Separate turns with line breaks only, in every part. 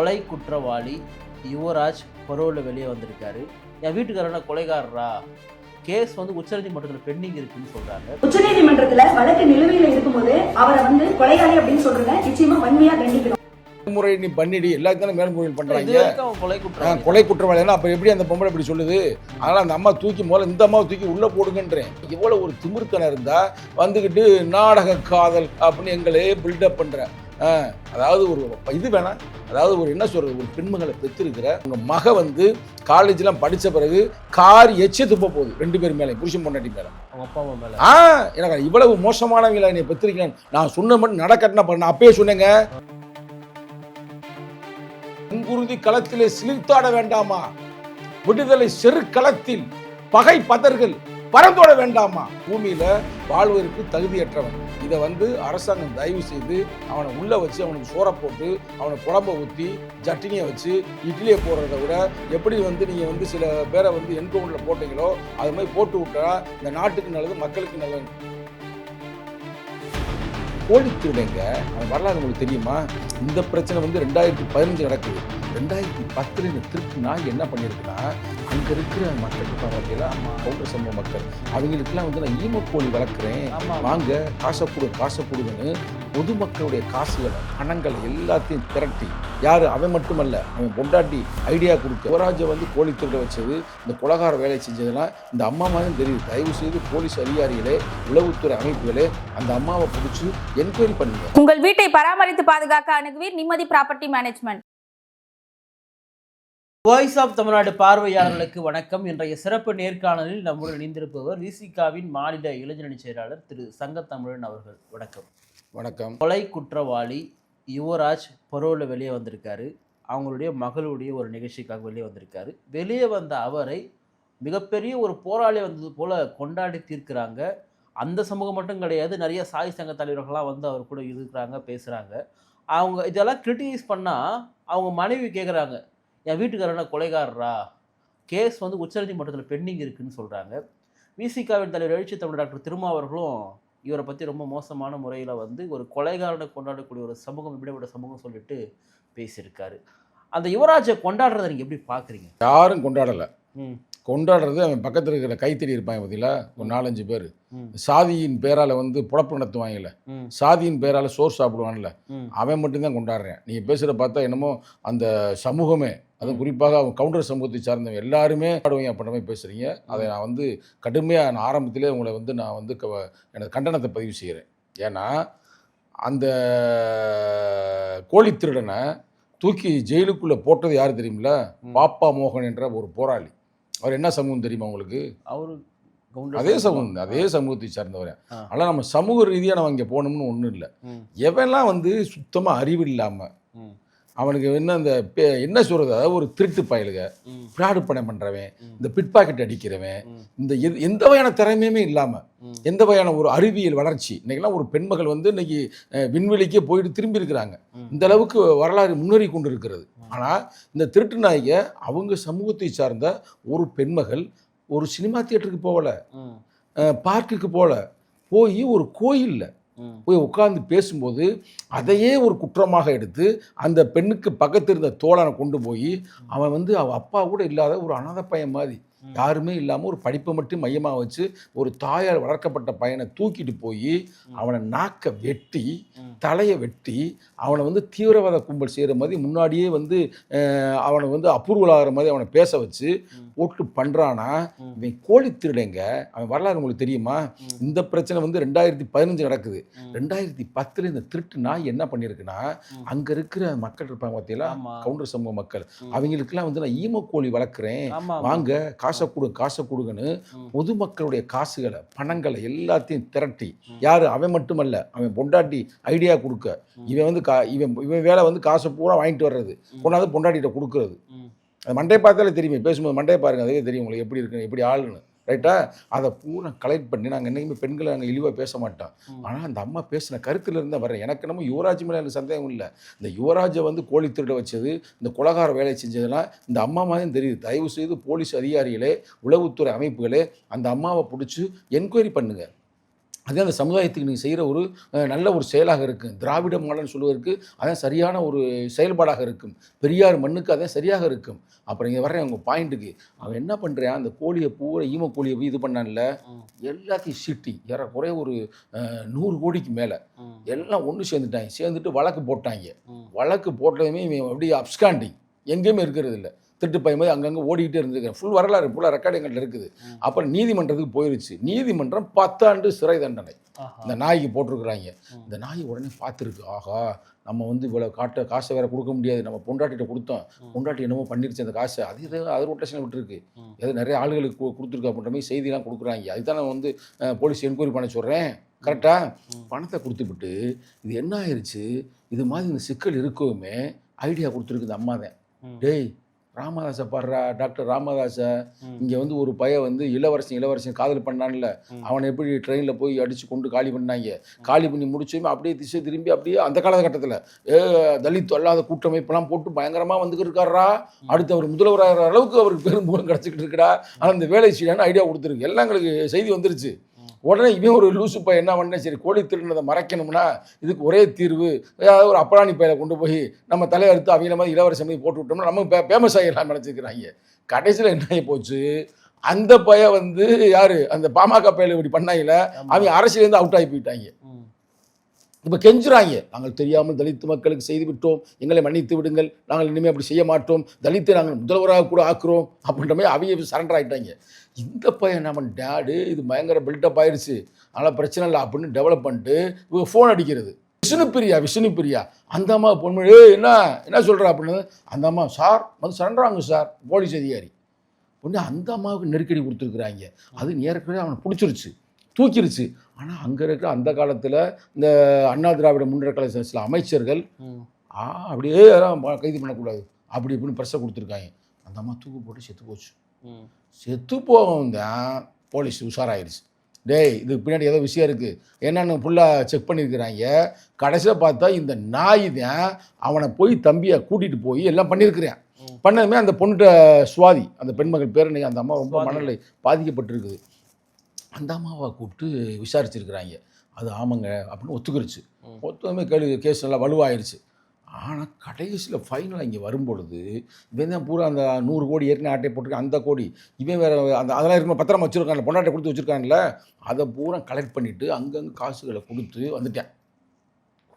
கொலை குற்றவாளி யுவராஜ் பரோலில் வெளியே வந்திருக்காரு. என் வீட்டுக்காரன கொலைகாரரா? கேஸ் வந்து உச்சநீதிமன்றத்தில் பெண்டிங் இருக்குன்னு சொல்றாங்க.
உச்சநீதிமன்றத்துல வழக்கு நிலுவையில இருக்கும்போது அவரை வந்து கொலையாளி அப்படின்னு சொல்றத நிச்சயமா வன்மையா கண்டிக்கணும்.
முறை நீ பண்ணிடி. எல்லாத்தையும் மேல்முறையில் பண்றாங்க.
கொலை
ஆ,
குற்றவாளி.
கொலை குற்றவாளினா அப்ப எப்படி அந்த பொம்பளை இப்படி சொல்லுது? அதனால அந்த அம்மா தூக்கி முதல்ல இந்த அம்மாவை தூக்கி உள்ள போடுங்கன்றேன். இவ்வளவு ஒரு திமிர்த்தனம் இருந்தா வந்துகிட்டு நாடக காதல் அப்படின்னு எங்களே பில்டப் பண்ற. ஆ, அதாவது ஒரு இது வேணாம் அதாவது ஒரு என்ன சொல்றது ஒரு பெண்மகளை பெற்றிருக்கிற உங்க மக வந்து காலேஜ்லாம் படிச்ச பிறகு கார் எச்ச துப்ப போகுது. ரெண்டு பேர் மேலே புருஷன் பொண்டாட்டி மேல.
அவங்க அப்பா அம்மா மேல.
ஆ எனக்கு இவ்வளவு மோசமானவங்களை நீ பெற்றிருக்கேன் நான் சொன்ன மட்டும் நடக்கட்டினா பண்ண அப்பயே சொன்னேங்க. முன்குருதி களத்திலே சிலிர்த்தாட வேண்டாமா? விடுதலை செரு களத்தில் பகை பதர்கள் பறந்தோட வேண்டாமா? பூமியில வாழ்வதற்கு தகுதியற்றவன். இதை வந்து அரசாங்கம் தயவு செய்து அவனை உள்ள வச்சு அவனுக்கு சோற போட்டு அவனை குழம்ப ஊற்றி சட்டினியை வச்சு இட்லியை போடுறத விட எப்படி வந்து நீங்கள் வந்து சில பேரை வந்து என்கவுண்டரில் போட்டீங்களோ அது மாதிரி போட்டு விட்டா இந்த நாட்டுக்கு நல்லது மக்களுக்கு நல்லது. கோழி அவன் வரலாறு உங்களுக்கு தெரியுமா? இந்த பிரச்சனை வந்து ரெண்டாயிரத்தி பதினஞ்சு நடக்குது. ரெண்டாயிரத்தி பத்துல இந்த திருட்டு நாய் என்ன பண்ணியிருக்குன்னா அங்க இருக்கிற மக்களுக்கு பார்த்தீங்களா கவுண்டர் சமூக மக்கள் அவங்களுக்குலாம் வந்து நான் ஈமக்கோழி வளர்க்குறேன். வாங்க காசை கொடு காசை கொடுங்கன்னு பொதுமக்களுடைய காசுகளை பணங்களை எல்லாத்தையும் திரட்டி யார்? அவன் மட்டுமல்ல அவன் பொண்டாட்டி ஐடியா கொடுக்க யுவராஜை வந்து கோழி திருட வச்சது இந்த குலகார வேலை செஞ்சதெல்லாம் இந்த அம்மா மாதிரி தெரியுது. தயவு செய்து போலீஸ் அதிகாரிகளே உளவுத்துறை அமைப்புகளே அந்த அம்மாவை பிடிச்சி என்கொயரி பண்ணுங்க.
உங்கள் வீட்டை பராமரித்து பாதுகாக்க அணுகுவீர் நிம்மதி property management.
Voice of Tamil Nadu பார்வையாளர்களுக்கு வணக்கம். இன்றைய சிறப்பு நேர்காணலில் நம்முடன் இணைந்திருப்பவர் விசிகாவின் மாநில இளைஞரணி செயலாளர் திரு சங்கத்தமிழன் அவர்கள். வணக்கம்.
வணக்கம்.
கொலை குற்றவாளி யுவராஜ் பரோலில் வெளியே வந்திருக்காரு. அவங்களுடைய மகளுடைய ஒரு நிகழ்ச்சிக்காக வெளியே வந்திருக்காரு. வெளியே வந்த அவரை மிகப்பெரிய ஒரு போராளி வந்தது போல கொண்டாடி தீர்க்கிறாங்க. அந்த சமூகம் மட்டும் கிடையாது நிறைய சாய் சங்க தலைவர்கள்லாம் வந்து அவர் கூட இருக்கிறாங்க பேசுகிறாங்க அவங்க இதெல்லாம் கிரிட்டிசைஸ் பண்ணால் அவங்க மனைவி கேட்குறாங்க என் வீட்டுக்காரன கொலைகாரரா? கேஸ் வந்து உச்சநீதிமன்றத்தில் பெண்டிங் இருக்குன்னு சொல்கிறாங்க விசிகாவின் தலைவர் எழுச்சி தமிழ் டாக்டர் திருமாவர்களும் இவரை பற்றி ரொம்ப மோசமான முறையில் வந்து ஒரு கொலைகாரனை கொண்டாடக்கூடிய ஒரு சமூகம் இப்படிப்பட்ட சமூகம் சொல்லிட்டு பேசியிருக்காரு. அந்த யுவராஜை கொண்டாடுறதை நீங்கள் எப்படி பார்க்குறீங்க
யாரும் கொண்டாடலை. கொண்டாடுறது அவன் பக்கத்தில் இருக்கிற கைத்தறி இருப்பாங்க பார்த்தீங்களா ஒரு நாலஞ்சு பேர். சாதியின் பேரால் வந்து புழப்பு நடத்துவாங்கல்ல. சாதியின் பேரால் சோறு சாப்பிடுவான்ல. அவன் மட்டும்தான் கொண்டாடுறேன். நீங்கள் பேசுகிற பார்த்தா என்னமோ அந்த சமூகமே அதுவும் குறிப்பாக அவங்க கவுண்டர் சமூகத்தை சார்ந்தவங்க எல்லாருமே ஆடுவீங்க அப்படின்ற மாதிரி பேசுகிறீங்க அதை நான் வந்து கடுமையாக நான் ஆரம்பத்திலே உங்களை வந்து நான் வந்து க எனது கண்டனத்தை பதிவு செய்கிறேன். ஏன்னா அந்த கோழி திருடனை தூக்கி ஜெயிலுக்குள்ளே போட்டது யார் தெரியுமில
ம்.
பாப்பா மோகன் என்ற ஒரு போராளி. அவர் என்ன சமூகம் தெரியுமா உங்களுக்கு?
அவரு கவுண்டர்
அதே
சமூகம்.
அதே சமூகத்தை சார்ந்தவர். ஆனால் நம்ம சமூக ரீதியாக நம்ம இங்கே போகணும்னு ஒன்றும் இல்லை.
ம்.
எவன்லாம் வந்து சுத்தமாக அறிவு இல்லாமல் அவனுக்கு என்ன அந்த என்ன சொல்கிறது அதாவது ஒரு திருட்டு பயலுக பிராடு பணம் பண்ணுறவன். இந்த பிட் பாக்கெட் அடிக்கிறவன். இந்த எந்த- எந்த வகையான திறமையுமே இல்லாமல். எந்த வகையான ஒரு அறிவியல் வளர்ச்சி இன்னைக்கெல்லாம் ஒரு பெண்மகள் வந்து இன்னைக்கு விண்வெளிக்கே போயிட்டு திரும்பி இருக்கிறாங்க. இந்த அளவுக்கு வரலாறு முன்னேறி கொண்டு இருக்கிறது ஆனால் இந்த திருட்டு நாய்க அவங்க சமூகத்தை சார்ந்த ஒரு பெண்மகள் ஒரு சினிமா தியேட்டருக்கு போகல பார்க்குக்கு போகல போய் ஒரு கோயிலில் போய் உட்கார்ந்து பேசும்போது அதையே ஒரு குற்றமாக எடுத்து அந்த பெண்ணுக்கு பக்கத்து இருந்த தோழனை கொண்டு போய் அவன் வந்து அவ அப்பா கூட இல்லாத ஒரு அனாதை பையன் மாதிரி. யாருமே இல்லாமல் ஒரு படிப்பை மட்டும் மையமாக வச்சு ஒரு தாயால் வளர்க்கப்பட்ட பையனை தூக்கிட்டு போய் அவனை நாக்க வெட்டி. தலையை வெட்டி அவனை வந்து தீவிரவாத கும்பல் செய்கிற மாதிரி முன்னாடியே வந்து அவனை வந்து அப்ரூவல் மாதிரி அவனை பேச வச்சு. போட்டு பண்ணுறானா
ம்.
இவன் கோழி திருடைங்க அவன் வரலாறு உங்களுக்கு தெரியுமா. இந்த பிரச்சனை வந்து ரெண்டாயிரத்தி பதினஞ்சு நடக்குது. ரெண்டாயிரத்தி பத்தில் இந்த திருட்டு நாய் என்ன பண்ணியிருக்குன்னா. அங்கே இருக்கிற மக்கள் இருப்பாங்க பார்த்தீங்களா. கவுண்டர் சமூக மக்கள். அவங்களுக்குலாம் வந்து நான் ஈமக்கோழி வளர்க்குறேன்
ஆமா ஆமா.
வாங்க காசை கொடு காசை கொடுங்கன்னு. பொதுமக்களுடைய காசுகளை பணங்களை எல்லாத்தையும் திரட்டி. யார் அவன் மட்டுமல்ல அவன் பொண்டாட்டி ஐடியா கொடுக்க. இவன் வந்து கா இவன் இவன் வேலை வந்து காசை பூரா வாங்கிட்டு வர்றது. கொண்டாந்து பொண்டாட்டிகிட்ட கொடுக்கறது. அது மண்டையை பார்த்தாலே தெரியுமே. பேசும்போது மண்டையை பாருங்க அதே தெரியும் உங்களுக்கு எப்படி இருக்குன்னு எப்படி ஆளுன்னு. ரைட்டா அதை பூரா கலெக்ட் பண்ணி நாங்கள் என்றைக்குமே பெண்களை நாங்கள் இழிவாக பேச மாட்டோம். ஆனால் அந்த அம்மா பேசின கருத்துல இருந்தால் வரேன் எனக்கு நம்ம யுவராஜ் மேலே எனக்கு சந்தேகம் இல்லை. இந்த யுவராஜை வந்து கோழி திருட வச்சது இந்த குலகார வேலை செஞ்சதெல்லாம் இந்த அம்மா மாதிரி தெரியுது. தயவு செய்து போலீஸ் அதிகாரிகளே உளவுத்துறை அமைப்புகளே அந்த அம்மாவை பிடிச்சி என்கொயரி பண்ணுங்க. அது அந்த சமுதாயத்துக்கு நீங்கள் செய்கிற ஒரு நல்ல ஒரு செயலாக இருக்கும் திராவிட மாடல்னு சொல்வதற்கு அதான் சரியான ஒரு செயல்பாடாக இருக்கும். பெரியார் மண்ணுக்கு அதான் சரியாக இருக்கும். அப்புறம் இங்கே வர்றேன் உங்கள் பாயிண்ட்டுக்கு அவன் என்ன பண்ணுறான் அந்த கோழியை பூரா ஈம கோழியை போய் இது பண்ணான்ல. எல்லாத்தையும் சீட்டி ஏறக்குறைய ஒரு நூறு கோடிக்கு மேலே. எல்லாம் ஒன்று சேர்ந்துட்டாங்க. சேர்ந்துட்டு வழக்கு போட்டாங்க. வழக்கு போட்டதுமே இவன் அப்படியே அப்ஸ்காண்டிங் எங்கேயுமே இருக்கிறது இல்லை. திட்டு பை மாதிரி அங்கங்கே ஓடிக்கிட்டே இருந்திருக்கிறேன் ஃபுல் வரலாறு ஃபுல்லாக ரெக்கார்டு எங்கள்கிட்ட இருக்குது. அப்புறம் நீதிமன்றத்துக்கு போயிருச்சு. நீதிமன்றம் பத்தாண்டு சிறை தண்டனை. இந்த நாய்க்கு போட்டிருக்கிறாங்க. இந்த நாய் உடனே பார்த்துருக்கு. ஆஹா நம்ம வந்து இவ்வளோ காட்ட காசை வேற கொடுக்க முடியாது. நம்ம பொண்டாட்டிகிட்ட கொடுத்தோம். பொண்டாட்டி என்னமோ பண்ணிருச்சு அந்த காசை. அது இது அது ரொட்டேஷன் விட்டுருக்கு. அது நிறைய ஆளுகளுக்கு கொடுத்துருக்கு அப்படின்ற மாதிரி செய்திலாம் கொடுக்குறாங்க. அதுதான் நான் வந்து போலீஸ் என்கொயரி பண்ண சொல்கிறேன் கரெக்டாக பணத்தை கொடுத்துவிட்டு இது என்ன ஆயிருச்சு? இது மாதிரி இந்த சிக்கல் இருக்கவுமே ஐடியா கொடுத்துருக்கு அம்மா தான் டேய் ராமதாஸை பாடுறா டாக்டர் ராமதாஸை இங்கே வந்து ஒரு பையன் வந்து இளவரசன் இளவரசன் காதல் பண்ணான்ல. அவனை எப்படி ட்ரெயினில் போய் அடித்து கொண்டு காலி பண்ணாங்க? காலி பண்ணி முடிச்சுமே அப்படியே திசை திரும்பி அப்படியே அந்த காலகட்டத்தில். ஏ தலித் அல்லாத கூட்டமைப்பெல்லாம் போட்டு பயங்கரமாக வந்துக்கிட்டு இருக்காரா அடுத்து அவர் முதல்வராகிற அளவுக்கு அவருக்கு பெரும் புகழ் கிடச்சிக்கிட்டு இருக்கடா. ஆனால் இந்த வேலை செய்யலான்னு ஐடியா கொடுத்துருக்கு. எல்லாம் எங்களுக்கு செய்தி வந்துருச்சு. உடனே இவன் ஒரு லூசு பையன் என்ன பண்ண? சரி கோழி திருடினதை மறைக்கணும்னா இதுக்கு ஒரே தீர்வு. ஏதாவது ஒரு அப்பராணி பையில கொண்டு போய் நம்ம தலையறுத்து அவங்கள மாதிரி இளவரசன் மாதிரி போட்டு விட்டோம்னா நம்ம ஃபேமஸ் ஆகிடலாம் நினச்சிக்கிறாங்க கடைசியில் என்ன போச்சு? அந்த பையன் வந்து யாரு? அந்த பாமக பையில இப்படி பண்ணாங்கல்ல அவங்க அரசியலேருந்து அவுட் ஆகி போயிட்டாங்க. இப்போ கெஞ்சுறாங்க. நாங்கள் தெரியாமல் தலித் மக்களுக்கு செய்து விட்டோம். எங்களை மன்னித்து விடுங்கள். நாங்கள் இனிமேல் அப்படி செய்ய மாட்டோம். தலித்தை நாங்கள் முதல்வராக கூட ஆக்குறோம். அப்படின்ற மாதிரி அவங்க சரண்டர் ஆகிட்டாங்க இந்த பையன் நம்ம டேடு இது பயங்கர பில்டப் ஆயிடுச்சு அதனால் பிரச்சனை இல்லை அப்படின்னு டெவலப் பண்ணிட்டு இவங்க ஃபோன் அடிக்கிறது. விஷ்ணு பிரியா விஷ்ணு பிரியா. அந்த அம்மா பொண்ணு "ஏய், என்ன என்ன சொல்கிறா அப்படின்னு. அந்த அம்மா சார் வந்து சரண்டராங்க சார் போலீஸ் அதிகாரி. உடனே அந்த அம்மாவுக்கு நெருக்கடி கொடுத்துருக்குறாங்க. அது ஏற்கனவே அவனை பிடிச்சிருச்சு தூக்கிருச்சு. ஆனால் அங்கே இருக்கிற அந்த காலத்தில் இந்த அண்ணா திராவிட முன்னேற்ற கழக சில அமைச்சர்கள் ஆ அப்படியே கைது பண்ணக்கூடாது. அப்படி இப்படின்னு ப்ரெஸ்ஸை கொடுத்துருக்காங்க. அந்த அம்மா தூக்கு போட்டு செத்து போச்சு. செத்து போகவும் தான் போலீஸ் உஷாராயிருச்சு டேய் இதுக்கு பின்னாடி ஏதோ விஷயம் இருக்குது என்னென்னு ஃபுல்லாக செக் பண்ணியிருக்கிறாங்க கடைசியில் பார்த்தா இந்த நாய் தான் அவனை போய் தம்பியை கூட்டிகிட்டு போய் எல்லாம் பண்ணியிருக்கிறேன் பண்ணதுமே அந்த பொண்ணுகிட்ட சுவாதி அந்த பெண்மகள் பேர் அந்த அம்மா ரொம்ப. மனநிலை பாதிக்கப்பட்டிருக்குது. அந்த அம்மாவை கூப்பிட்டு விசாரிச்சிருக்கிறாங்க. அது ஆமாங்க அப்படின்னு ஒத்துக்கிருச்சு. ஒத்துமே கேள்வி கேஸ் நல்லா வலுவாயிருச்சு. ஆனால் கடைசியில் ஃபைனலாக இங்கே வரும்பொழுது இவன் தான் பூரா அந்த நூறு கோடி ஏற்கனவே ஆட்டை போட்டிருக்க அந்த கோடி. இவன் வேற அந்த அதெல்லாம் இருக்கும் பத்திரமா வச்சுருக்கான்ல பொண்டாட்டை கொடுத்து வச்சுருக்கான்ல அதை பூரா கலெக்ட் பண்ணிவிட்டு அங்கங்கே காசுகளை கொடுத்து வந்துட்டேன்.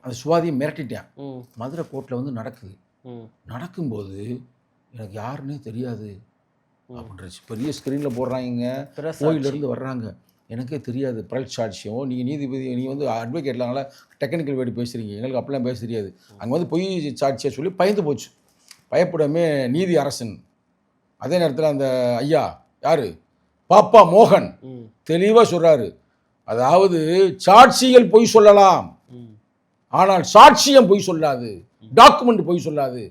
அந்த சுவாதியை மிரட்டிட்டேன். மதுரை கோர்ட்டில் வந்து நடக்குது. நடக்கும்போது எனக்கு யாருன்னே தெரியாது. அப்படின்றது பெரிய ஸ்க்ரீனில் போடுறாங்க. கோயிலிருந்து வர்றாங்க. எனக்கே தெரியாது. பிரல் சாட்சியம் நீங்கள் நீதிபதி நீங்கள் வந்து அட்வொகேட்லாங்களா டெக்னிக்கல் வேர்டு பேசுகிறீங்க எங்களுக்கு அப்படிலாம் பேச தெரியாது. அங்கே வந்து பொய் சாட்சியை சொல்லி பயந்து போச்சு. பயப்படாமே நீதி அரசன். அதே நேரத்தில் அந்த ஐயா யார்? பாப்பா மோகன். தெளிவாக சொல்கிறாரு அதாவது சாட்சிகள் பொய் சொல்லலாம். ஆனால் சாட்சியம் பொய் சொல்லாது. டாக்குமெண்ட் பொய் சொல்லாது.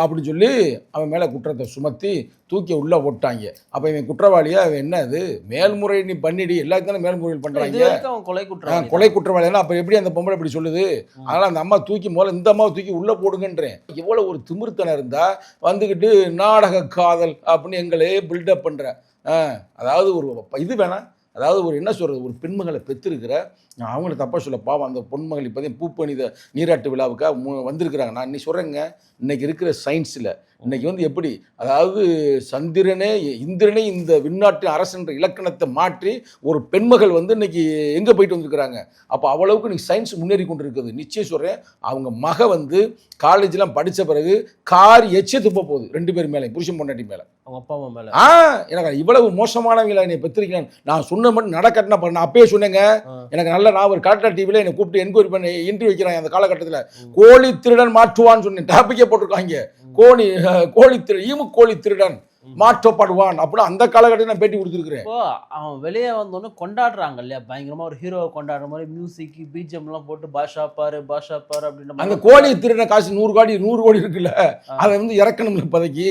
அப்படின்னு சொல்லி அவன் மேலே குற்றத்தை சுமத்தி தூக்கி உள்ளே போட்டாங்க. அப்போ இவன் குற்றவாளியா? அவன் என்ன அது? மேல்முறை நீ பண்ணிடி. எல்லாத்தையும் தானே மேல்முறையில்
இது
பண்ணுறாங்க
கொலை குற்றம்
கொலை குற்றவாளினா அப்போ எப்படி அந்த பொம்பளை இப்படி சொல்லுது? அதனால் அந்த அம்மா தூக்கி முதல்ல இந்த அம்மாவை தூக்கி உள்ளே போடுங்கன்றேன். எவ்வளோ ஒரு திமிர்த்தனம் இருந்தால் வந்துக்கிட்டு நாடக காதல் அப்படின்னு எங்களே பில்டப் பண்ணுற அதாவது ஒரு இது வேணாம். அதாவது ஒரு என்ன சொல்கிறது ஒரு பெண்மகளை பெற்றிருக்கிற அவங்கள தப்பாக சொல்ல பாவம் அந்த பொன்மகள் இப்போதையும் பூப்பணித நீராட்டு விழாவுக்காக மு- வந்திருக்கிறாங்க. நான் இன்னைக்கு சொல்கிறேங்க இன்றைக்கி இருக்கிற சயின்ஸில் இன்னைக்கு வந்து எப்படி அதாவது சந்திரனே இந்திரனே இந்த விண்ணாட்டு அரசன்ற இலக்கணத்தை மாற்றி ஒரு பெண்மகள் வந்து இன்னைக்கு எங்கே போயிட்டு வந்திருக்கிறாங்க? அப்போ அவ்வளவுக்கு இன்னைக்கு சயின்ஸ் முன்னேறி கொண்டு இருக்குது நிச்சயம் சொல்கிறேன் அவங்க மக வந்து காலேஜ்லாம் படித்த பிறகு கார் எச்சே துப்ப போகுது. ரெண்டு பேர் மேலே புருஷன் பொண்டாட்டி மேலே.
அவங்க அப்பா அம்மா மேல.
ஆ எனக்கு இவ்வளவு மோசமானவங்களை என்னை பெற்றிருக்கேன் நான் சொன்ன மட்டும் நடக்கட்டினா நான் அப்பயே சொன்னேங்க. எனக்கு நல்ல நான் ஒரு கலெக்டர் டிவியில் என்னை கூப்பிட்டு என்கொயரி பண்ணி இன்டர்வியூ வைக்கிறாங்க அந்த காலகட்டத்தில். கோழி திருடன் மாற்றுவான்னு சொன்னேன். டாப்பிக்கே போட்டிருக்காங்க. அஹ், கோழி திரு ஈமு கோழி திருடன் மாற்றப்படுவான் அப்படின்னு அந்த காலகட்டத்தில் நான் பேட்டி கொடுத்துருக்குறேன்.
இப்போ அவன் வெளியே வந்தோடனே கொண்டாடுறாங்க இல்லையா பயங்கரமா ஒரு ஹீரோவை கொண்டாடுற மாதிரி மியூசிக் பிஜிஎம் எல்லாம் போட்டு பாஷா பாரு பாஷா பாரு அப்படின்ற
அந்த கோழி திருடின காசு நூறு கோடி நூறு கோடி இருக்குல்ல அதை வந்து இறக்கணும்ல இப்போதைக்கு.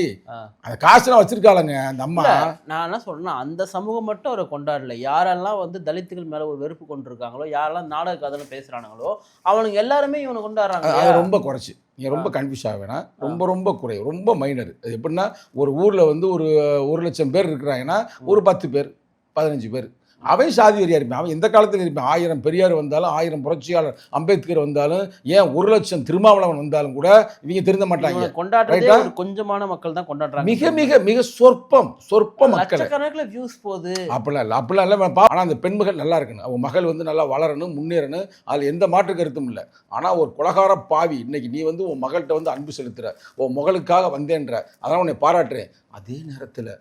அந்த காசுலாம் வச்சிருக்காளுங்க அந்த அம்மா.
நான் என்ன சொல்றேன்னா அந்த சமூகம் மட்டும் அவரை கொண்டாடல. யாரெல்லாம் வந்து தலித்துகள் மேல ஒரு வெறுப்பு கொண்டிருக்காங்களோ யாரெல்லாம் நாடக கதைன்னு பேசுறானுங்களோ அவனுங்க எல்லாருமே இவனை கொண்டாடுறாங்க?
ரொம்ப குறைச்சி. நீங்கள் ரொம்ப கன்ஃபியூஸ் ஆக வேணாம் ரொம்ப ரொம்ப குறை ரொம்ப மைனர் அது எப்படின்னா ஒரு ஊரில் வந்து ஒரு ஒரு லட்சம் பேர் இருக்கிறாங்கன்னா ஒரு பத்து பேர் பதினஞ்சு பேர். அவன் சாதி இருப்பான். அவன் எந்த காலத்துல இருப்பான்? ஆயிரம் பெரியார் வந்தாலும் ஆயிரம் புரட்சியாளர் அம்பேத்கர் வந்தாலும் ஏன் ஒரு லட்சம் திருமாவளவன் வந்தாலும் கூட இவங்க திருந்த மாட்டாங்க?
ஒரு கொஞ்சமான மக்கள் தான் கொண்டாடுறாங்க.
மிக மிக மிக சொற்பம் சொற்ப மக்களை.
வியூஸ் போகுது.
அப்படிலாம் இல்லை அப்படிலாம் இல்லை. ஆனால் அந்த பெண்மகள் நல்லா இருக்கணும். அவன் மகள் வந்து நல்லா வளரணும் முன்னேறணும். அதில் எந்த மாற்று கருத்தும் இல்லை. ஆனால் ஒரு குலகார பாவி இன்னைக்கு நீ வந்து உன் மகள்கிட்ட வந்து அன்பு செலுத்துற உன் மகளுக்காக வந்தேன்ற அதெல்லாம் உன்னை பாராட்டுறேன். அதே நேரத்தில்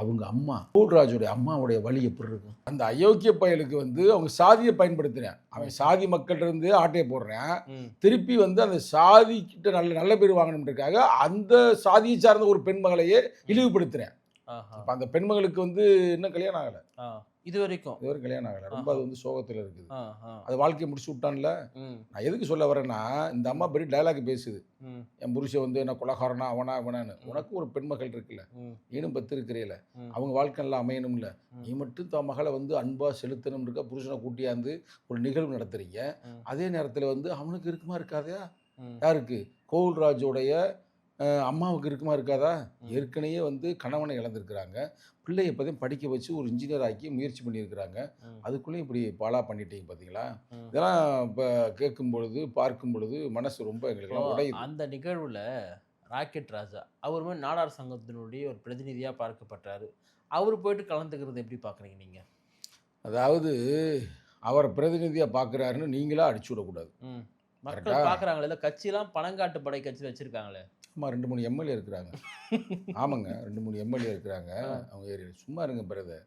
அவங்க அம்மா கூல்ராஜுடைய அம்மாவுடைய வழி எப்படி இருக்கும்? அந்த அயோக்கிய பயலுக்கு வந்து அவங்க சாதியை பயன்படுத்துறேன். அவன் சாதி மக்கள்கிட்ட இருந்து ஆட்டையை போடுறேன். திருப்பி வந்து அந்த சாதி கிட்ட நல்ல நல்ல பேர் வாங்கணுன்றதுக்காக அந்த சாதியை சார்ந்த ஒரு பெண் மகளையே இழிவுபடுத்துறேன். அந்த பெண்மகளுக்கு வந்து இன்னும் கல்யாணம் ஆகலை.
இது வரைக்கும்
இது வரைக்கும் கல்யாணம் ஆகலை. ரொம்ப அது வந்து சோகத்தில் இருக்குது. அது வாழ்க்கையை முடிச்சு விட்டான்ல. நான் எதுக்கு சொல்ல வரேன்னா இந்த அம்மா பெரிய டயலாக் பேசுது. என் புருஷன் வந்து என்ன கொலகாரனா அவனா அவனான்னு உனக்கு ஒரு பெண்மகள் இருக்குல்ல.
ம்,
நீனும் பத்து இருக்கிறீல. அவங்க வாழ்க்கை நல்லா அமையணும்ல. நீ மட்டும் தன் மகளை வந்து அன்பா செலுத்தணும் இருக்க புருஷனை கூட்டியாந்து ஒரு நிகழ்வு நடத்துறீங்க. அதே நேரத்தில் வந்து அவனுக்கு இருக்குமா இருக்காதா
ம்.
யாருக்கு? கோகுல்ராஜோடைய அஹ், அம்மாவுக்கு இருக்குமா இருக்காதா. ஏற்கனவே வந்து கணவனை இழந்திருக்கிறாங்க பிள்ளைய இப்போதையும் படிக்க வச்சு ஒரு இன்ஜினியர் ஆக்கி முயற்சி பண்ணியிருக்கிறாங்க
ம்.
அதுக்குள்ளேயும் இப்படி பாலா பண்ணிட்டீங்க பார்த்தீங்களா. இதெல்லாம் இப்போ கேட்கும் பொழுது பார்க்கும் பொழுது மனசு ரொம்ப உடையுது
அந்த நிகழ்வுல ராக்கெட் ராஜா அவர் மாதிரி நாடார் சங்கத்தினுடைய ஒரு பிரதிநிதியா பார்க்கப்பட்டாரு அவர் போயிட்டு கலந்துக்கிறது எப்படி பாக்குறீங்க நீங்க
அதாவது அவரை பிரதிநிதியாக பார்க்குறாருன்னு நீங்களா அடிச்சு விடக்கூடாது.
மக்கள்
கரெக்டா?
பாக்குறாங்களே கட்சியெல்லாம் பணங்காட்டு படை கட்சி வச்சிருக்காங்களே
ஆமாம் ரெண்டு மூணு எம்எல்ஏ இருக்கிறாங்க ஆமாங்க ரெண்டு மூணு எம்எல்ஏ இருக்கிறாங்க. அவங்க ஏரியா சும்மா இருங்க பிரதர்.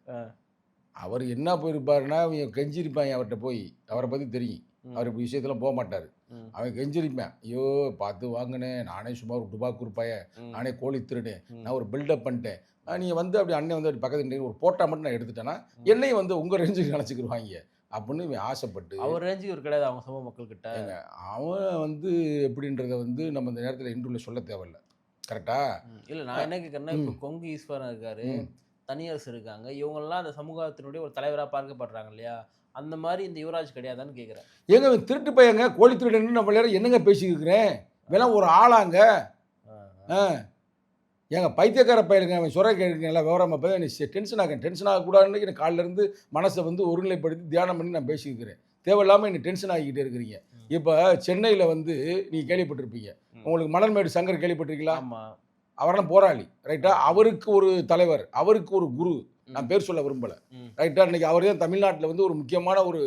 அவர் என்ன போயிருப்பாருன்னா அவங்க கெஞ்சிருப்பாங்க அவர்கிட்ட போய் அவரை பற்றி தெரியும். அவர் இப்படி விஷயத்தெல்லாம் போக மாட்டார். அவன் கெஞ்சிருப்பேன் ஐயோ பார்த்து வாங்கினேன் நானே சும்மா ஒரு டுபா குறுப்பாய. நானே கோழி திருடேன். நான் ஒரு பில்டப் பண்ணிட்டேன் நீங்கள் வந்து அப்படி அண்ணன் வந்து அப்படி பக்கத்து ஒரு போட்டா மட்டும் நான் எடுத்துட்டேன்னா. என்னையும் வந்து உங்கள் ரேஞ்சுக்கு நினச்சிக்கிடுவாங்க அப்படின்னு இவன் ஆசைப்பட்டு
அவர் ரேஞ்சுக்கு ஒரு கிடையாது அவங்க சமூக மக்கள் கிட்ட
ஏங்க, அவன் வந்து எப்படின்றத வந்து நம்ம இந்த நேரத்தில் இன்டர்வியூல சொல்ல தேவையில்ல. கரெக்டா
ம். இல்ல நான் என்ன கேட்கறேன்னா இப்போ கொங்கு ஈஸ்வரன் இருக்காரு. தனியரசு இருக்காங்க இவங்கெல்லாம் அந்த சமூகத்தினுடைய ஒரு தலைவரா பார்க்கப்படுறாங்க இல்லையா? அந்த மாதிரி இந்த யுவராஜ் கிடையாதான்னு கேக்குறேன்.
ஏங்க திருட்டு பையங்க கோழி திருடன்னு நம்ம என்னங்க பேசிக்கிறேன் இவெல்லாம் ஒரு ஆளாங்க.
ஆ.
ஏங்க பைத்தியக்கார பையனுங்க அவன் சொல்ற கேட்குறீங்களா விவரமா போய் நீ டென்ஷன் ஆக டென்ஷன் ஆகக்கூடாதுன்னு எனக்கு காலையில இருந்து மனசை வந்து ஒருநிலைப்படுத்தி தியானம் பண்ணி நான் பேசிக்கிறேன் தேவையில்லாமல் என்ன டென்ஷன் ஆகிக்கிட்டே இருக்கிறீங்க. இப்போ சென்னையில் வந்து நீங்கள் கேள்விப்பட்டிருப்பீங்க. உங்களுக்கு மணல்மேடு சங்கர் கேள்விப்பட்டிருக்கீங்களா? அவரெல்லாம் போராளி ரைட்டா? அவருக்கு ஒரு தலைவர் அவருக்கு ஒரு குரு நான் பேர் சொல்ல விரும்பலை. ரைட்டா? இன்னைக்கு அவர் தான் தமிழ்நாட்டில் வந்து ஒரு முக்கியமான ஒரு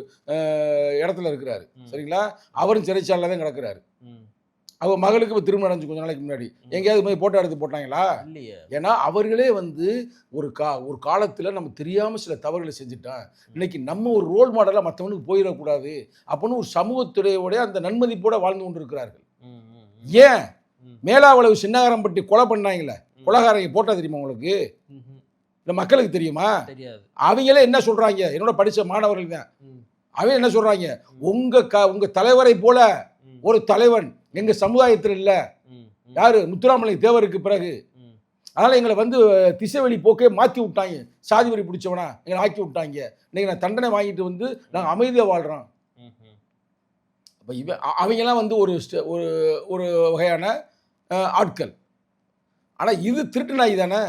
இடத்துல இருக்கிறாரு.
சரிங்களா?
அவரும் சிறைச்சாலையில் தான் கிடக்குறாரு. அவர் மகளுக்கு திருமணம் நடந்துச்சு கொஞ்ச நாளைக்கு முன்னாடி. எங்கேயாவது போய் போட்டோ எடுத்து போட்டாங்களா?
இல்லையே.
ஏன்னா அவர்களே வந்து ஒரு கா ஒரு காலத்தில் நம்ம தெரியாமல் சில தவறுகளை செஞ்சுட்டான் இன்னைக்கு நம்ம ஒரு ரோல் மாடலாக மற்றவனுக்கு போயிடக்கூடாது அப்படின்னு ஒரு சமூகத்துறையோட அந்த நன்மதிப்போட வாழ்ந்து கொண்டு இருக்கிறார்கள்
ம், ம், ம்.
ஏன். மேலாவளவு சின்னகாரம்பட்டி கொலை பண்ணாங்களே. கொலகாரங்க போட்டா தெரியுமா உங்களுக்கு. இந்த மக்களுக்கு தெரியுமா? அவங்களே என்ன சொல்றாங்க? என்னோட படிச்ச மாணவர்கள் தான். அவங்க என்ன சொல்றாங்க? உங்க க உங்க தலைவரை போல ஒரு தலைவன் எங்க சமுதாயத்தில் இல்ல. யாரு? முத்துராமலை தேவருக்கு பிறகு. அதனால எங்களை வந்து திசை வழி போக்கே மாற்றி விட்டாங்க. சாதி வரி பிடிச்சவனா எங்களை ஆக்கி விட்டாங்க. இன்னைக்கு நான் தண்டனை வாங்கிட்டு வந்து நாங்கள் அமைதியாக வாழ்கிறோம். அப்போ இவன் அவங்கெல்லாம் வந்து ஒரு ஒரு ஒரு வகையான ஆட்கள். ஆனால் இது திருட்டு நாய் தானே?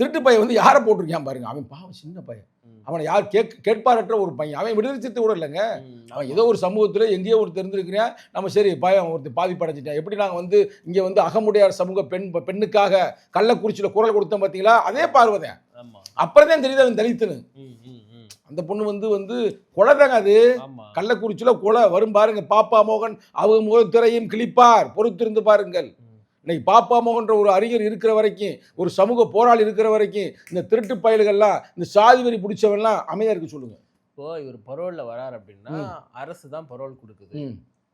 திருட்டு பையன் வந்து யாரை போட்டிருக்கான் பாருங்க. அவன் பாவம் சின்ன பையன். அவனை யார் கேக் கேட்பாரற்ற ஒரு பையன். அவன் விடுதலை சித்து கூட இல்லைங்க. அவன் ஏதோ ஒரு சமூகத்தில் எங்கேயோ ஒரு தெரிஞ்சிருக்கிறான். நம்ம சரி பயம் ஒருத்தர் பாதிப்படைஞ்சிட்டேன். எப்படி நாங்கள் வந்து இங்கே வந்து அகமுடையார் சமூக பெண் பெண்ணுக்காக கள்ளக்குறிச்சியில் குரல் கொடுத்தோம் பார்த்தீங்களா அதே பார்வதேன் அப்புறம் தான் தெரியுது அவன் தலித்துன்னு. அந்த பொண்ணு வந்து வந்து கொலை தாங்க அது. கள்ளக்குறிச்சியில் கொலை. வரும் பாருங்க பாப்பா மோகன் அவங்க முகத்திரையும் கிழிப்பார். பொறுத்திருந்து பாருங்கள். இன்னைக்கு பாப்பா மோகன்ற ஒரு அறிஞர் இருக்கிற வரைக்கும் ஒரு சமூக போராளி இருக்கிற வரைக்கும் இந்த திருட்டு பயல்கள்லாம் இந்த சாதி வரி பிடிச்சவன்லாம் அமைதியா இருக்க சொல்லுங்க.
இப்போ இவர் பரோல்ல வரார் அப்படின்னா அரசு தான் பரோல் கொடுக்குது.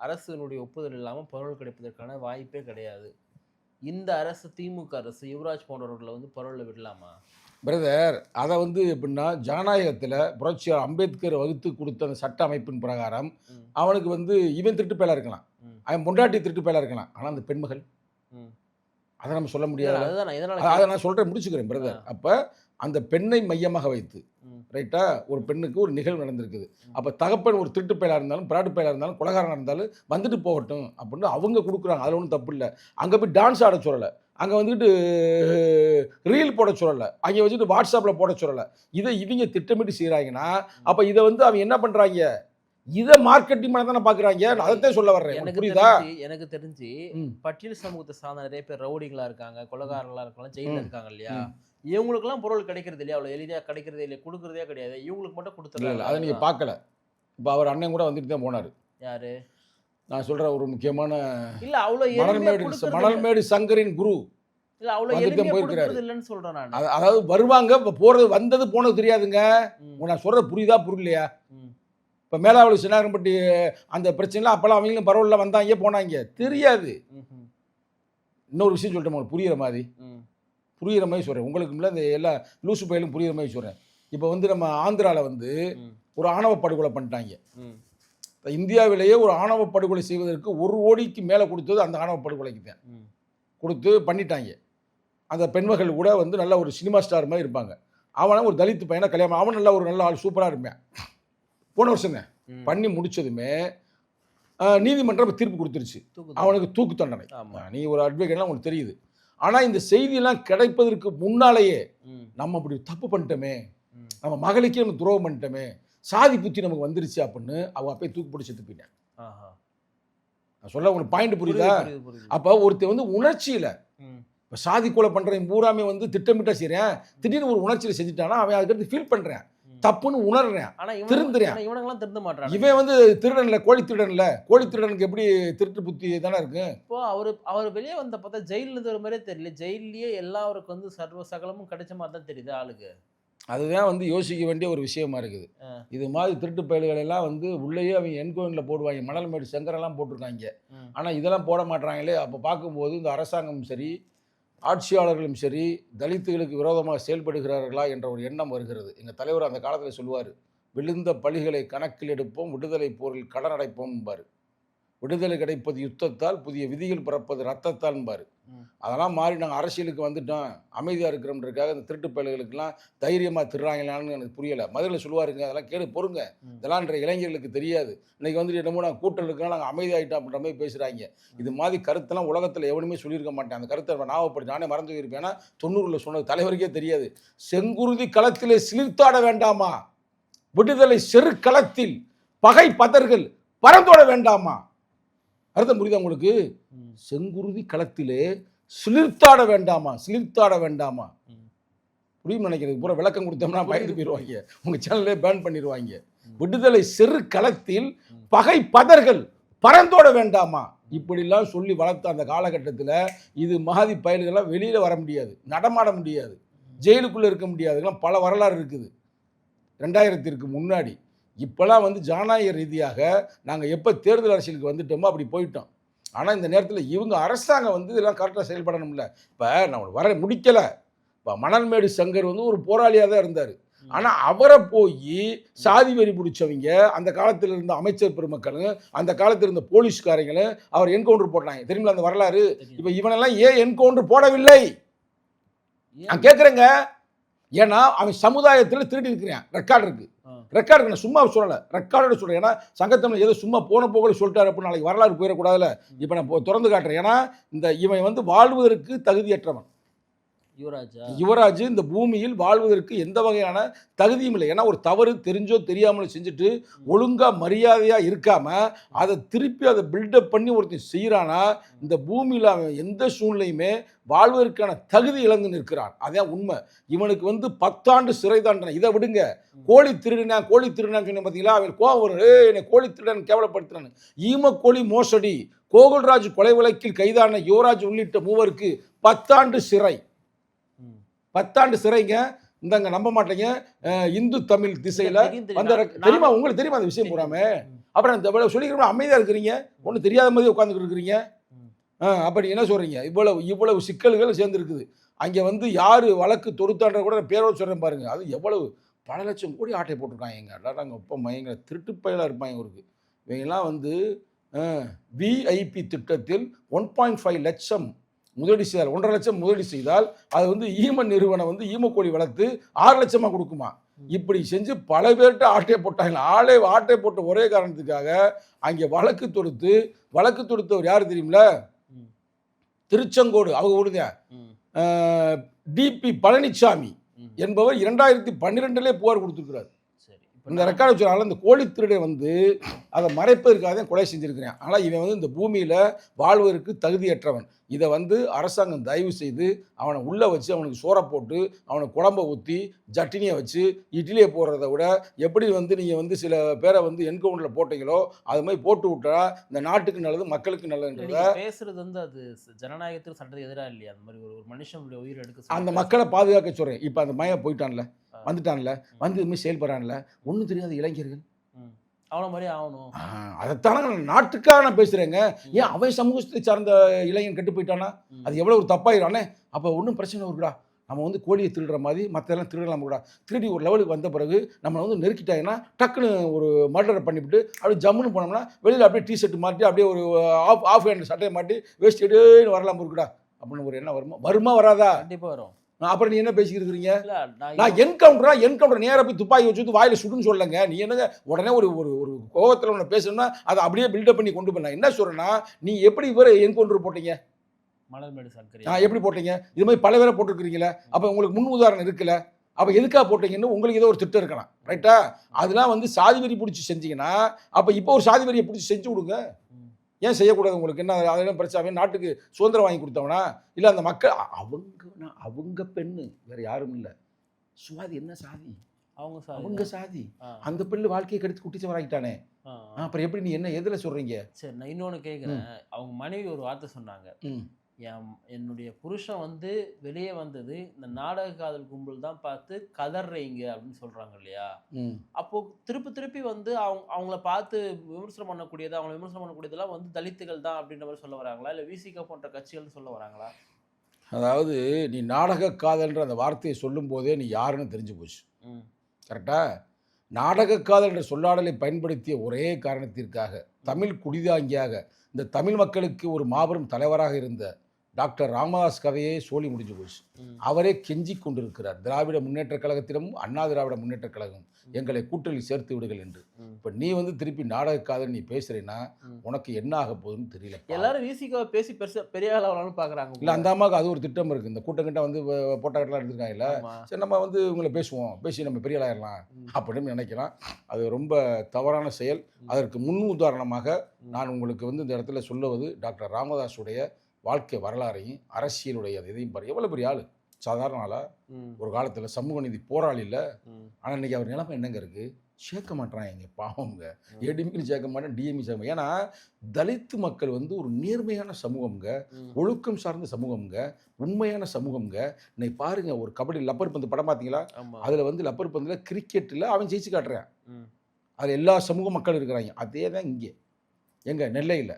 அரசினுடைய ஒப்புதல் இல்லாமல் பரோல் கிடைப்பதற்கான வாய்ப்பே கிடையாது. இந்த அரசு திமுக அரசு யுவராஜ் போன்றவர்களை வந்து பரோல்ல விடலாமா?
பிரதர் அதை வந்து எப்படின்னா ஜனநாயகத்தில் புரட்சியாளர் அம்பேத்கர் வகுத்து கொடுத்த அந்த சட்ட அமைப்பின் பிரகாரம் அவனுக்கு வந்து இவன் திருட்டு பயலா இருக்கலாம். அவன் பொண்டாட்டி திருட்டு பயலா இருக்கலாம். ஆனால் அந்த பெண்மகள். அதை நம்ம சொல்ல முடியாது அதை நான் சொல்கிறேன் முடிச்சுக்கிறேன் பிரதர். அப்போ அந்த பெண்ணை மையமாக வைத்து. ரைட்டா ஒரு பெண்ணுக்கு ஒரு நிகழ்வு நடந்திருக்குது. அப்போ தகப்பன் ஒரு திருட்டு பயலாக இருந்தாலும் பிராடு பயலாக இருந்தாலும் கொலகாரனாக இருந்தாலும் வந்துட்டு போகட்டும் அப்படின்னு அவங்க கொடுக்குறாங்க. அதில் ஒன்றும் தப்பு இல்லை. அங்கே போய் டான்ஸ் ஆட சொல்லலை. அங்கே வந்துட்டு ரீல் போட சொல்லலை. அங்கே வச்சுட்டு வாட்ஸ்அப்பில் போட சொல்லலை. இதை இவங்க திட்டமிட்டு செய்கிறாங்கன்னா அப்போ இதை வந்து அவங்க என்ன பண்ணுறாங்க இதை மார்க்கெட்டிங் பண்ண தானே பார்க்குறாங்க நான் அதைத்தான் சொல்ல வர்றேன்.
எனக்கு
புரியுதா?
எனக்கு தெரிஞ்சு. பட்டியல் சமூகத்தை சார்ந்த நிறைய பேர் ரவுடிங்களா இருக்காங்க கொலகாரங்களா இருக்காங்க ஜெயில. இருக்காங்க இல்லையா?
ம்.
இவங்களுக்கெல்லாம் பொருள் கிடைக்கிறது இல்லையா? அவ்வளவு எளிதா கிடைக்கிறதே இல்லையா? கொடுக்கறதே கிடையாது. இவங்களுக்கு மட்டும்
இல்லை இல்லை. அதை நீங்கள் பார்க்கல. இப்போ அவர் அண்ணன் கூட வந்துட்டு தான் போனார்.
யாரு?
நான் சொல்கிற ஒரு முக்கியமான
இல்ல எளிமையா
மணல்மேடு
இல்ல.
மணல்மேடு சங்கரின் குரு
இல்ல அவ்வளவு
வந்துட்டு
எளிமையா
போயிருக்கிறாரு.
இல்லைன்னு சொல்றேன் நான்.
அது- அதாவது வருவாங்க இப்போ போகிறது வந்தது போனது தெரியாதுங்க. நான் சொல்கிறது புரியுதா புரியலையா? இப்போ மேலாவளி சின்னாரம்பட்டி அந்த பிரச்சனைலாம் அப்போல்லாம் அவங்களும் பரவாயில்ல வந்தாங்க போனாங்க. தெரியாது. இன்னொரு விஷயம் சொல்லிட்டேன் உங்களுக்கு புரியுற மாதிரி. புரியுற மாதிரி சொல்கிறேன் உங்களுக்கு இல்லை இந்த எல்லா லூசு பயிலும் புரியுற மாதிரி சொல்கிறேன் இப்போ வந்து நம்ம ஆந்திராவில் வந்து ஒரு ஆணவ படுகொலை பண்ணிட்டாங்க. இந்தியாவிலேயே ஒரு ஆணவ படுகொலை செய்வதற்கு ஒரு கோடிக்கு மேலே கொடுத்தது அந்த ஆணவ படுகொலைக்கு தான். கொடுத்து பண்ணிட்டாங்க. அந்த பெண்மகள் கூட வந்து நல்ல ஒரு சினிமா ஸ்டார் மாதிரி இருப்பாங்க. அவனை ஒரு தலித் பையனை கல்யாணம் அவன் நல்ல ஒரு நல்ல ஆள் சூப்பராக இருப்பான். போன வருஷங்க. பண்ணி முடிச்சதுமே நீதிமன்றம் தீர்ப்பு கொடுத்துருச்சு. அவனுக்கு தூக்கு தண்டனை. நீ ஒரு அட்வொகேட்லாம் உங்களுக்கு தெரியுது. ஆனால் இந்த செய்தியெல்லாம் கிடைப்பதற்கு முன்னாலேயே நம்ம அப்படி தப்பு பண்ணிட்டோமே. நம்ம மகளுக்கே நம்ம துரோகம் பண்ணிட்டோமே. சாதி புத்தி நமக்கு வந்துருச்சு அப்படின்னு அவன் அப்பயே தூக்கு பிடிச்சி துப்பிட்டேன் நான் சொல்ல உங்களுக்கு பாயிண்ட் புரியுதா அப்போ ஒருத்தன் வந்து உணர்ச்சியில் இப்போ சாதி கொலை பண்ணுறேன் பூராமே வந்து திட்டமிட்டா செய்கிறேன் திடீர்னு ஒரு உணர்ச்சியில் செஞ்சுட்டானா அவன் அதுக்கடுத்து ஃபீல் பண்ணுறேன் தப்புன்னு உணர்றேன். திருந்துறேன்.
இவன் இவனுங்கெல்லாம் திருந்த மாட்டான்
இவன் வந்து திருடன்ல கோழி திருடன்ல. கோழி திருடனுக்கு எப்படி திருட்டு புத்தி தானே இருக்கு?
இப்போ அவரு அவர் வெளியே வந்த பார்த்தா ஜெயில இருந்து ஒரு மாதிரியே தெரியல. ஜெயிலேயே எல்லாருக்கும் வந்து சர்வ சகலமும் கிடைச்ச மாதிரி தான் தெரியுது ஆளுக்கு.
அதுதான் வந்து யோசிக்க வேண்டிய ஒரு விஷயமா இருக்குது. இது மாதிரி திருட்டு பயல்கள் எல்லாம் வந்து உள்ளேயே அவங்க என்கொயரில் போடுவாங்க. மணல்மேடு சங்கரெல்லாம் போட்டிருக்காங்க. ஆனால் இதெல்லாம் போட மாட்றாங்களே. அப்போ பார்க்கும்போது இந்த அரசாங்கமும் சரி ஆட்சியாளர்களும் சரி தலித்துகளுக்கு விரோதமாக செயல்படுகிறார்களா என்ற ஒரு எண்ணம் வருகிறது. எங்கள் தலைவர் அந்த காலத்தில் சொல்லுவார் விழுந்த பழிகளை கணக்கில் எடுப்போம் விடுதலை போரில் கடன் அடைப்போம் என்பார். விடுதலை கிடைப்பது யுத்தத்தால் புதிய விதிகள் பிறப்பது ரத்தத்தால் என்பார்
ம்.
அதெல்லாம் மாறி நாங்கள் அரசியலுக்கு வந்துட்டோம். அமைதியாக இருக்கிறோம்ன்றதுக்காக இந்த திருட்டு பயல்களுக்கெல்லாம் தைரியமாக திருறாங்களான்னு எனக்கு புரியலை. மதுரையில் சொல்லுவாருங்க அதெல்லாம் கேடு பொறுங்க. இதெல்லாம் இளைஞர்களுக்கு தெரியாது. இன்னைக்கு வந்துட்டு என்னமோ நாங்கள் கூட்டம் இருக்கோம் நாங்கள் அமைதியாகிட்டோம் அப்படின்ற மாதிரி பேசுகிறாங்க இது மாதிரி கருத்தெல்லாம் உலகத்தில் எவனுமே சொல்லியிருக்க மாட்டேன். அந்த கருத்தை நான் ஞாபகப்படுத்தி நானே மறந்து போயிருப்பேன். ஏன்னா தொண்ணூறில் சொன்னது தலைவருக்கே தெரியாது. செங்குருதி களத்திலே சிலிர்த்தாட வேண்டாமா? விடுதலை செரு களத்தில் பகை பதர்கள் பறந்தோட வேண்டாமா? அர்த்தம் புரியுதா உங்களுக்கு. செங்குருதி களத்திலே சிலிர்த்தாட வேண்டாமா? சிலிர்த்தாட வேண்டாமா. புரியும் நினைக்கிறது பூரா விளக்கம் கொடுத்தோம்னா பயந்து போயிடுவாங்க உங்க சேனலே பேன் பண்ணிடுவாங்க. விடுதலை செரு களத்தில். பகை பதர்கள் பறந்தோட வேண்டாமா? இப்படிலாம் சொல்லி வளர்த்த அந்த காலகட்டத்தில் இது மாதிரி பயல்கள்லாம் வெளியில் வர முடியாது. நடமாட முடியாது. ஜெயிலுக்குள்ளே இருக்க முடியாது. இதெல்லாம் பல வரலாறு இருக்குது. ரெண்டாயிரத்திற்கு முன்னாடி. இப்போலாம் வந்து ஜனநாயக ரீதியாக நாங்கள் எப்போ தேர்தல் அரசியலுக்கு வந்துட்டோமோ அப்படி போயிட்டோம். ஆனால் இந்த நேரத்தில் இவங்க அரசாங்கம் வந்து இதெல்லாம் கரெக்டாக செயல்படணும்ல. இப்போ நான் வர முடிக்கலை. இப்போ மணல்மேடு சங்கர் வந்து ஒரு போராளியாக தான் இருந்தார். ஆனால் அவரை போய் சாதி வெறி பிடிச்சவங்க அந்த காலத்தில் இருந்த அமைச்சர் பெருமக்களும் அந்த காலத்தில் இருந்த போலீஸ்காரங்களும் அவர் என்கவுண்டர் போட்டாங்க. தெரியுங்களா அந்த வரலாறு?
தெரியும்.
இப்போ இவனெல்லாம் ஏன் என்கவுண்டர் போடவில்லை? நான் கேட்குறேங்க ஏன்னா அவன் சமுதாயத்தில் திருடி இருக்கிறான். ரெக்கார்டு இருக்கு.
ஆ.
ரெக்கார்டு நான் சும்மா சொல்லலை. ரெக்கார்டோட சொல்கிறேன் ஏன்னா சங்கத்தமிழ் ஏதோ சும்மா போன போகல சொல்லிட்டாரு அப்படின்னு நாளைக்கு வரலாறு போயிடக்கூடாதுல்ல. இப்போ நான் இப்போ திறந்து காட்டுறேன். ஏன்னா இந்த இவன் வந்து வாழ்வதற்கு தகுதியற்றவன்.
யுவராஜா?
யுவராஜ் இந்த பூமியில் வாழ்வதற்கு எந்த வகையான தகுதியும் இல்லை. ஏன்னா ஒரு தவறு தெரிஞ்சோ தெரியாமலோ செஞ்சுட்டு ஒழுங்கா மரியாதையா இருக்காம அதை திருப்பி அதை பில்டப் பண்ணி ஒருத்தன் செய்கிறானா இந்த பூமியில் அவன் எந்த சூழ்நிலையுமே வாழ்வதற்கான தகுதி இழந்து நிற்கிறான். அதான் உண்மை. இவனுக்கு வந்து பத்தாண்டு சிறை தண்டனை. இதை விடுங்க. கோழி திருடினா கோழி திருடினான்னு சொன்ன பார்த்தீங்களா அவன் கோவம் வரும். என்னை கோழி திருடன் கேவலப்படுத்துறான்னு ஈம கோழி மோசடி. கோகுல்ராஜ் கொலை வழக்கில் கைதான யுவராஜ் உள்ளிட்ட மூவருக்கு பத்தாண்டு சிறை. பத்தாண்டு சிறைங்க. இந்தங்க நம்ப மாட்டீங்க. இந்து தமிழ் திசையில
தெரியும், தெரியும்.
வந்த உங்களுக்கு தெரியுமா அந்த விஷயம். பூராமே? அப்புறம் இந்த இவ்வளவு சொல்லிக்கிறோம் அமைதியா இருக்கிறீங்க? ஒன்றும் தெரியாத மாதிரி உட்காந்துக்கிட்டு இருக்கிறீங்க? அப்படி என்ன சொல்றீங்க? இவ்வளவு இவ்வளவு சிக்கல்கள் சேர்ந்துருக்குது. அங்க வந்து யாரு வழக்கு தொடுத்தான்ற கூட பேரோட சொல்றேன் பாருங்க. அது எவ்வளவு பல லட்சம் கோடி ஆட்டை போட்டிருக்காங்க எங்க அல்லாட்டாங்க ஒப்ப மயங்க திருட்டு பயலாக இருப்பாங்க இவருக்கு. இவங்கெல்லாம் வந்து விஐபி திட்டத்தில் ஒன் பாயிண்ட் ஃபைவ் லட்சம் முதலீடு செய்தால் ஒன்றரை லட்சம் முதலீடு செய்தால் அது வந்து ஈம நிறுவனம் வந்து ஈமக்கோழி வளர்த்து ஆறு லட்சமா கொடுக்குமா இப்படி செஞ்சு பல பேர்கிட்ட ஆட்டை போட்டாங்க ஆளே ஆட்டை போட்ட ஒரே காரணத்துக்காக அங்கே வழக்கு தொடுத்து வழக்கு தொடுத்தவர் யார் தெரியுமில. திருச்செங்கோடு அவங்க
ம்.
டிபி பழனிசாமி. என்பவர் இரண்டாயிரத்தி பன்னிரெண்டுலேயே புகார் கொடுத்துருக்கிறார் இந்த ரெக்கார்டு வச்சனால இந்த கோழி திருடை வந்து அதை மறைப்பதற்காக தான் கொலை செஞ்சிருக்கிறேன். ஆனால் இவன் வந்து இந்த பூமியில் வாழ்வதற்கு தகுதியற்றவன். இதை வந்து அரசாங்கம் தயவு செய்து அவனை உள்ளே வச்சு அவனுக்கு சோறை போட்டு அவனுக்கு குழம்ப ஊற்றி சட்டினியை வச்சு இட்லியை போடுறத விட எப்படி வந்து நீங்கள் வந்து சில பேரை வந்து என்கவுண்டரில் போட்டீங்களோ அது மாதிரி போட்டு விட்டா இந்த நாட்டுக்கு நல்லது மக்களுக்கு நல்லதுன்றத
பேசுறது வந்து அது ஜனநாயகத்துக்கு சட்டத்துக்கு எதிரா இல்லையா? அந்த மாதிரி ஒரு ஒரு மனுஷனுடைய உயிர் எடுக்க
அந்த மக்களை பாதுகாக்க சொல்கிறேன் இப்போ அந்த மயம் போயிட்டான்ல. வந்துட்டான்ல வந்து இதுமாதிரி செயல்படுறான்ல ஒன்றும் தெரியாத இளைஞர்கள்.
அவன மாதிரி ஆகணும்.
அதைத்தானே நான் நாட்டுக்காக நான் பேசுகிறேங்க ஏன் அவன் சமூகத்தை சார்ந்த இளைஞன் கெட்டு போயிட்டானா. அது எவ்வளோ ஒரு தப்பாயிரானே அப்போ ஒன்றும் பிரச்சனை இருக்குடா நம்ம வந்து கோழியை திருடுற மாதிரி மற்றெல்லாம் திருடலாம் கூட திருடி ஒரு லெவலுக்கு வந்த பிறகு நம்ம வந்து நெருக்கிட்டாங்கன்னா டக்குன்னு ஒரு மர்டரை பண்ணிவிட்டு அப்படியே ஜம்முன்னு போனோம்னா வெளியில் அப்படியே டி ஷர்ட் மாட்டி அப்படியே ஒரு ஆஃப் ஆஃப் ஹேண்ட் சட்டையை மாட்டி வேஸ்ட் எடுன்னு வரலாம் இருக்குடா அப்படின்னு ஒரு என்ன வருமா? வருமா வராதா?
கண்டிப்பா வரும்.
அப்புறம் நீ என்ன பேசிக்கிட்டு இருக்கிறீங்க?
இல்ல நான்
என்கவுண்டரா என்கவுண்டர் நேரா போய் துப்பாக்கி வச்சு வாயில சுடுன்னு சொல்லங்க நீ என்னங்க உடனே ஒரு ஒரு ஒரு கோவத்தில் ஒன்று பேசணும்னா அதை அப்படியே பில்டப் பண்ணி கொண்டு போய் என்ன சொல்றேன்னா நீ எப்படி இவரை என்கவுண்டர் போட்டீங்க?
மலர்மேடு
நான் எப்படி போட்டீங்க? இது மாதிரி பல பேரை போட்டிருக்கிறீங்களே. அப்போ உங்களுக்கு முன் உதாரணம் இருக்குல்ல? அப்போ எதுக்காக போட்டீங்கன்னு உங்களுக்கு ஏதோ ஒரு திட்டம் இருக்கலாம். ரைட்டா அதெல்லாம் வந்து சாதி வெறி பிடிச்சி செஞ்சீங்கன்னா அப்போ இப்போ ஒரு சாதி வெறியை பிடிச்சி செஞ்சு விடுங்க.
ம்.
ஏன் செய்யக்கூடாது உங்களுக்கு? என்ன அதெல்லாம் பிரச்சனை? அவன் நாட்டுக்கு சுதந்திரம் வாங்கி கொடுத்தவனா? இல்லை அந்த மக்கள் அவங்க அவங்க பெண்ணு வேற யாரும் இல்லை. சுவாதி என்ன சாதி?
அவங்க
அவங்க சாதி. அந்த பெண்ணு வாழ்க்கையை கெடுத்து குட்டிச்சவராகிட்டானே அப்புறம் எப்படி நீ என்ன எதுல சொல்றீங்க?
சரி நான் இன்னொன்னு கேக்குறேன் அவங்க மனைவி ஒரு வார்த்தை சொன்னாங்க. என் என்னுடைய புருஷன் வந்து வெளியே வந்தது இந்த நாடக காதல் கும்பல் தான் பார்த்து கதறீங்க அப்படின்னு சொல்றாங்க இல்லையா?
ம்.
அப்போ திருப்பி திருப்பி வந்து அவங்க அவங்கள பார்த்து விமர்சனம் பண்ணக்கூடியது அவங்கள விமர்சனம் பண்ணக்கூடியதெல்லாம் வந்து தலித்துகள் தான் அப்படின்ற மாதிரி சொல்ல வராங்களா? இல்லை விசிக போன்ற கட்சிகள் சொல்ல வராங்களா?
அதாவது நீ நாடக காதல்ன்ற அந்த வார்த்தையை சொல்லும் போதே நீ யாருன்னு தெரிஞ்சு போச்சு.
ம்.
கரெக்டா? நாடக காதல் என்ற சொல்லாடலை பயன்படுத்திய ஒரே காரணத்திற்காக தமிழ் குடிதாங்கியாக இந்த தமிழ் மக்களுக்கு ஒரு மாபெரும் தலைவராக இருந்த டாக்டர் ராமதாஸ் கதையே சோழி முடிஞ்சு போச்சு. அவரே கெஞ்சி கொண்டிருக்கிறார் திராவிட முன்னேற்றக் கழகத்திடமும் அண்ணா திராவிட முன்னேற்றக் கழகம் எங்களை கூட்டணியில் சேர்த்து விடுங்கள் என்று. இப்போ நீ வந்து திருப்பி நாடக காதல் நீ பேசுறேன்னா. உனக்கு என்ன ஆக போகுதுன்னு தெரியல
எல்லாரும் விசிகாவை பேசி பெருசா பெரிய ஆளாகலாம்னு பாக்குறாங்க
இல்லை அந்த அம்மாவுக்கு அது ஒரு திட்டம் இருக்குது இந்த கூட்டம் கிட்ட வந்து போட்டாக்கெல்லாம் எடுத்துருக்காங்கல்ல. சரி நம்ம வந்து இவங்களை பேசுவோம் பேசி நம்ம பெரிய ஆளாயிரலாம்
ம்.
அப்படின்னு நினைக்கலாம் அது ரொம்ப தவறான செயல் அதற்கு முன் உதாரணமாக. நான் உங்களுக்கு வந்து இந்த இடத்துல சொல்லுவது டாக்டர் ராமதாஸுடைய வாழ்க்கை வரலாறையும் அரசியலுடைய இதையும் பாரு. எவ்வளோ பெரிய ஆள். சாதாரண ஆளா?
ம்.
ஒரு காலத்தில் சமூக நீதி போராளி இல்லை. ஆனால் இன்னைக்கு அவர் நிலைமை என்னங்க இருக்குது சேர்க்க மாட்றாங்க பாவங்க
ம்.
ஏடிமிக்கு சேர்க்க மாட்டேன் டிஎம்இ மாட்டேன். ஏன்னா தலித்து மக்கள் வந்து ஒரு நேர்மையான சமூகம்ங்க. ஒழுக்கம் சார்ந்த சமூகம்ங்க. உண்மையான சமூகம்ங்க. இன்னைக்கு பாருங்க ஒரு கபடி லப்பர் பந்து படம் பார்த்தீங்களா அதில் வந்து லப்பர் பந்தில் கிரிக்கெட்டில் அவன் ஜெயிச்சு காட்டுறான். அதில் எல்லா சமூக மக்கள் இருக்கிறாங்க. அதே தான் இங்கே. எங்க? நெல்லையில்.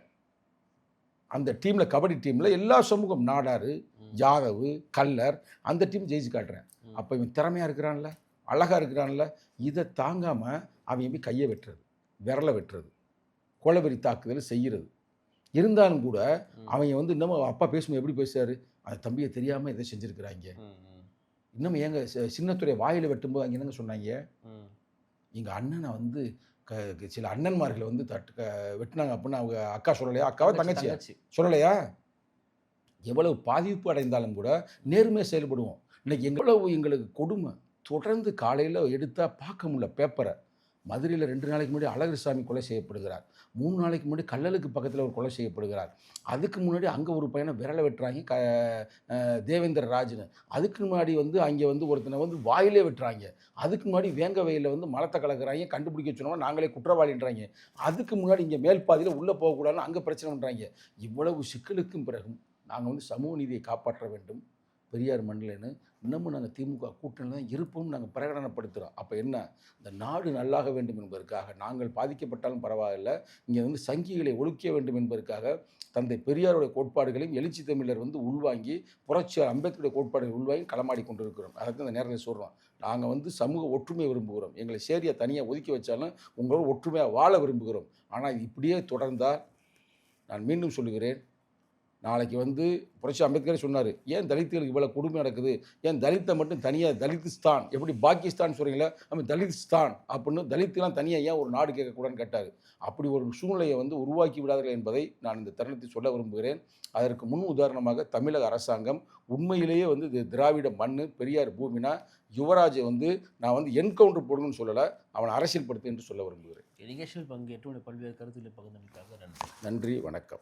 அந்த டீமில் கபடி டீமில் எல்லா சமூகம் நாடாரு. யாதவ் கல்லர் அந்த டீம் ஜெயிச்சு காட்டுறேன். அப்போ இவன் திறமையாக இருக்கிறான்ல அழகாக இருக்கிறான்ல இதை தாங்காமல் அவன் போய் கையை வெட்டுறது விரலை வெட்டுறது கொலவெறி தாக்குதல் செய்கிறது இருந்தாலும் கூட. அவங்க வந்து இன்னமும் அப்பா பேசும்போது எப்படி பேசுறாரு அந்த தம்பியை தெரியாமல் இதை செஞ்சுருக்கிறாங்க
ம். ம்.
இன்னும் எங்க சி- சின்னத்துறை வாயில் வெட்டும்போது அங்கே என்னங்க சொன்னாங்க. எங்கள் அண்ணனை வந்து க சில அண்ணன்மார்களை வந்து தட்டு க வெட்டினாங்க அப்படின்னு அவங்க அக்கா சொல்லலையா? அக்காவா தங்கச்சியா?
தங்கச்சி.
சொல்லலையா? எவ்வளவு பாதிப்பு அடைந்தாலும் கூட நேர்மையாக செயல்படுவோம். இன்னைக்கு எவ்வளவு எங்களுக்கு கொடுமை. தொடர்ந்து காலையில் எடுத்தால் பார்க்க முடியல பேப்பரை மதுரையில் ரெண்டு நாளைக்கு முன்னாடி அழகர்சாமி கொலை செய்யப்படுகிறார். மூணு நாளைக்கு முன்னாடி கல்லலுக்கு பக்கத்தில் ஒரு கொலை செய்யப்படுகிறார். அதுக்கு முன்னாடி அங்கே ஒரு பையனை விரலை வெட்டுறாங்க க தேவேந்திர ராஜ்னு. அதுக்கு முன்னாடி வந்து அங்கே வந்து ஒருத்தனை வந்து வாயிலே வெட்டுறாங்க. அதுக்கு முன்னாடி வேங்க வயலில் வந்து மலத்தை கலக்குறாங்க கண்டுபிடிக்க சொன்னோம் நாங்களே குற்றவாளின்றாங்க. அதுக்கு முன்னாடி இங்கே மேல்பாதியில் உள்ளே போகக்கூடாதுன்னு அங்கே பிரச்சனை பண்ணுறாங்க இவ்வளவு சிக்கலுக்கும் பிறகும் நாங்கள் வந்து சமூக நீதியை காப்பாற்ற வேண்டும். பெரியார் மண்டலன்னு இன்னமும் நாங்கள் திமுக கூட்டணியில் தான் இருப்போம் நாங்கள் பிரகடனப்படுத்துகிறோம் அப்போ என்ன? இந்த நாடு நல்லாக வேண்டும் என்பதற்காக நாங்கள் பாதிக்கப்பட்டாலும் பரவாயில்ல இங்கே வந்து சங்கிகளை ஒழுக்க வேண்டும் என்பதற்காக தந்தை பெரியாருடைய கோட்பாடுகளையும் எழுச்சி தமிழர் வந்து உள்வாங்கி புரட்சியார் அம்பேத்கருடைய கோட்பாடுகளை உள்வாங்கி களமாடி கொண்டிருக்கிறோம். அதுக்கு இந்த நேரத்தில் சொல்கிறோம் நாங்கள் வந்து சமூக ஒற்றுமை விரும்புகிறோம். எங்களை சேரியை தனியாக ஒதுக்கி வச்சாலும் உங்களோட ஒற்றுமையாக வாழ விரும்புகிறோம். ஆனால் இப்படியே தொடர்ந்தால் நான் மீண்டும் சொல்லுகிறேன் நாளைக்கு வந்து புரட்சி அம்பேத்கரே சொன்னார் ஏன் தலித்துகளுக்கு இவ்வளோ கொடுமை நடக்குது? ஏன் தலித்தை மட்டும் தனியாக தலித்திஸ்தான்? எப்படி பாகிஸ்தான் சொல்கிறீங்களா நம்ம தலித்திஸ்தான். அப்படின்னு தலித்துலாம் தனியாக ஏன் ஒரு நாடு கேட்கக்கூடாதுன்னு கேட்டார். அப்படி ஒரு சூழ்நிலையை வந்து உருவாக்கி விடாதீர்கள் என்பதை நான் இந்த தருணத்தில் சொல்ல விரும்புகிறேன். அதற்கு முன் உதாரணமாக தமிழக அரசாங்கம் உண்மையிலேயே வந்து இது திராவிட மண் பெரியார் பூமினா யுவராஜை வந்து நான் வந்து என்கவுண்டர் போடணும்னு சொல்லலை அவனை அரசியல்படுத்து என்று சொல்ல விரும்புகிறேன்.
நிகழ்ச்சியில் பங்கேற்று பல்வேறு கருத்துக்களை பகிர்ந்தமைக்காக நன்றி.
நன்றி வணக்கம்.